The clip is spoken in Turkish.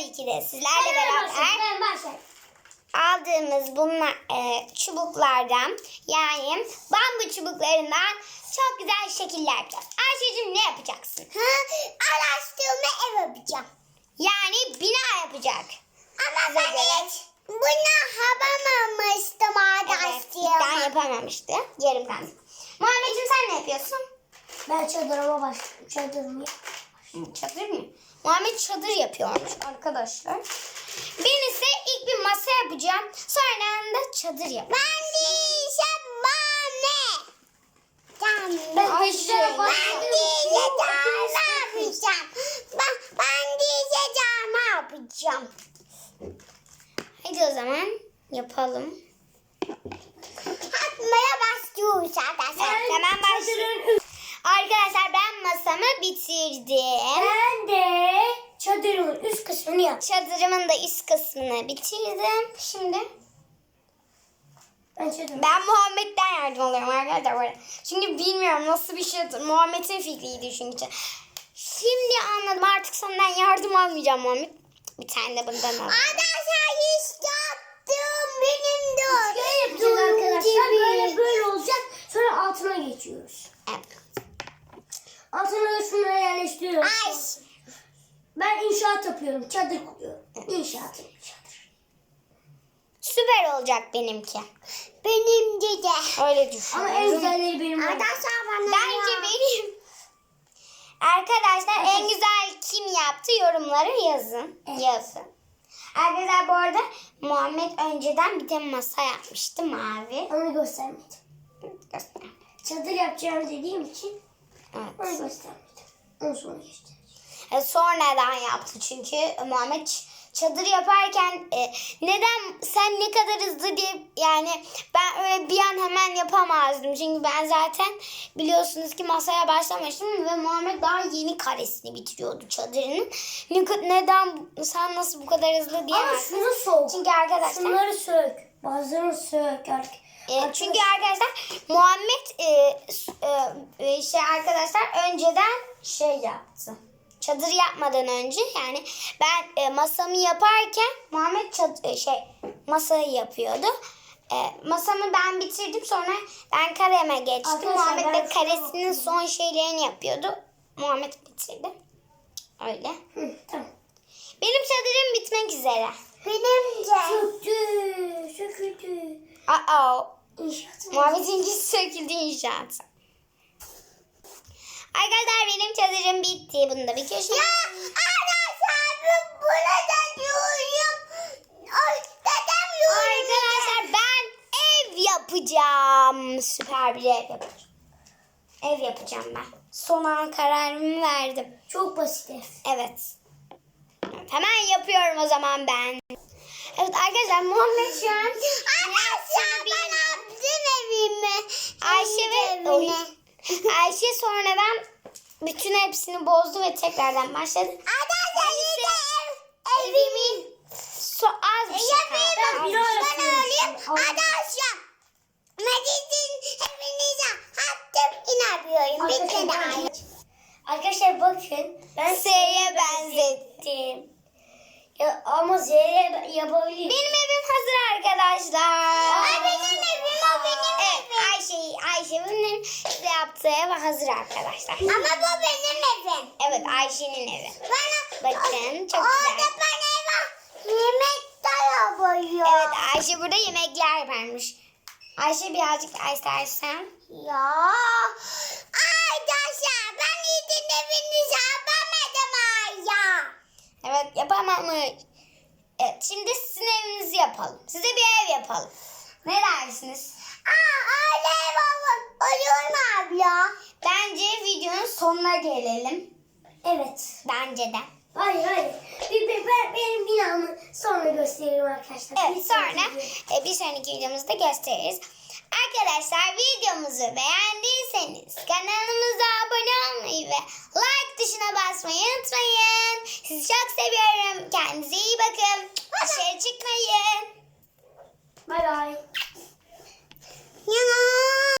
tabii ki de sizlerle beraber Ben başlayayım. aldığımız bunlar e, çubuklardan yani bambu çubuklarından çok güzel şekiller yapacağız. Ayşe'cim ne yapacaksın? Ha, araştırma ev yapacağım. Yani bina yapacak. Ama ben göre. hiç bunu yapamamıştım Evet, araştırma. ben yapamamıştı. Yarımdan. Muhammed'cim sen ne yapıyorsun? Ben çadırıma başladım. Çadırımı Çadır mı? Muhammed çadır yapıyormuş arkadaşlar. Ben ise ilk bir masa yapacağım. Sonra da çadır yapacağım. Ben diyeceğim bana. Ben Ayşe. Ayşe. Ben ne yapacağım. Ben, ben diyeceğim ne yapacağım. Hadi o zaman yapalım. Atmaya başlıyoruz arkadaşlar. Hemen başlayalım. Arkadaşlar ben masamı bitirdim. Ben de çadırımın üst kısmını yap. Çadırımın da üst kısmını bitirdim. Şimdi Ben ben Muhammed'den yardım alıyorum arkadaşlar. arada. Çünkü bilmiyorum nasıl bir şeydir. Muhammed'in fikriydi çünkü. Şimdi anladım artık senden yardım almayacağım Muhammed. Bir tane de bundan al. Arkadaşlar hiç yaptım benim de. Şöyle yapacağız arkadaşlar. Böyle böyle olacak. Sonra altına geçiyoruz. Evet. Altına da şunları yerleştiriyoruz. Ay. Ben inşaat yapıyorum. Çadır kuruyorum. İnşaat çadır. Süper olacak benimki. Benim de. Öyle Ama en düşünüyorum. güzelleri benim. Arkadaşlar bana Bence benim. Arkadaşlar en güzel kim yaptı yorumlara yazın. Evet. Yazın. Arkadaşlar bu arada Muhammed önceden bir de masa yapmıştı mavi. Onu göstermedim. Göster. Çadır yapacağım dediğim için onu Evet. göstermedim. Onu sonra göstereceğim. E, sonradan yaptı çünkü Muhammed çadır yaparken e, neden sen ne kadar hızlı diye yani ben öyle bir an hemen yapamazdım. Çünkü ben zaten biliyorsunuz ki masaya başlamıştım ve Muhammed daha yeni karesini bitiriyordu çadırının. Neden sen nasıl bu kadar hızlı Ama diyemezsin. şunu soğuk. Çünkü arkadaşlar Şunları sök. Bazılarını sök. Artık. e, çünkü arkadaşlar Muhammed e, e, e, şey arkadaşlar önceden şey yaptı. Çadır yapmadan önce yani ben e, masamı yaparken Muhammed çad- e, şey masayı yapıyordu. E, masamı ben bitirdim sonra ben kareme geçtim. Arkadaşlar, Muhammed de karesinin son şeylerini yapıyordu. Muhammed bitirdi. Öyle. Hı, tamam. Benim çadırım bitmek üzere. Benim de. Söktü. Söküldü. Aa. Muhammed'inki söküldü inşaat. Arkadaşlar benim çadırım bitti. Bunu da bir köşeye. Ya arkadaşlar burada. Ay dedem yorum. Arkadaşlar ben ev yapacağım. Süper bir ev yapacağım. Ev yapacağım ben. Son an kararımı verdim. Çok basit ev. Evet. Hemen yapıyorum o zaman ben. Evet arkadaşlar Muhammed şu an Arkadaşlar ben yaptım evimi. Ayşe ve. Ayşe sonradan bütün hepsini bozdu ve tekrardan başladı. Arkadaşlar yine ev, Evimin so az bir şey kaldı. Ben yapıyorum öyleyim. Arkadaşlar. Medizin evinize attım inanmıyorum. Bir kere. Arkadaşlar bakın. Ben S'ye benzettim. Ya, ama Z'ye yapabilirim. Benim evim hazır arkadaşlar. Ay benim evim o benim Evet evim. Ayşe, Ayşe'nin size yaptığı ev hazır arkadaşlar. Ama bu benim evim. Evet Ayşe'nin evi. Bana Bakın, çok Orada güzel. bana eve yemek yapıyor. Evet Ayşe burada yemekler yaparmış. Ayşe birazcık istersen. Ya. Arkadaşlar ben izin evinizi yapamadım ya. Evet yapamamış. Evet şimdi sizin evinizi yapalım. Size bir ev yapalım. Ne dersiniz? Aa öyle ev olur. Mu abla? Bence videonun sonuna gelelim. Evet. Bence de. Hayır hayır. Bir, bir, ben, benim binamı sonra gösteririm arkadaşlar. Evet Bir sonra e, bir sonraki videomuzda gösteririz. Arkadaşlar videomuzu beğendiyseniz kanalımıza abone olmayı ve like tuşuna basmayı unutmayın. Sizi çok seviyorum. Kendinize iyi bakın. Dışarı çıkmayın. Bay bay. Ya.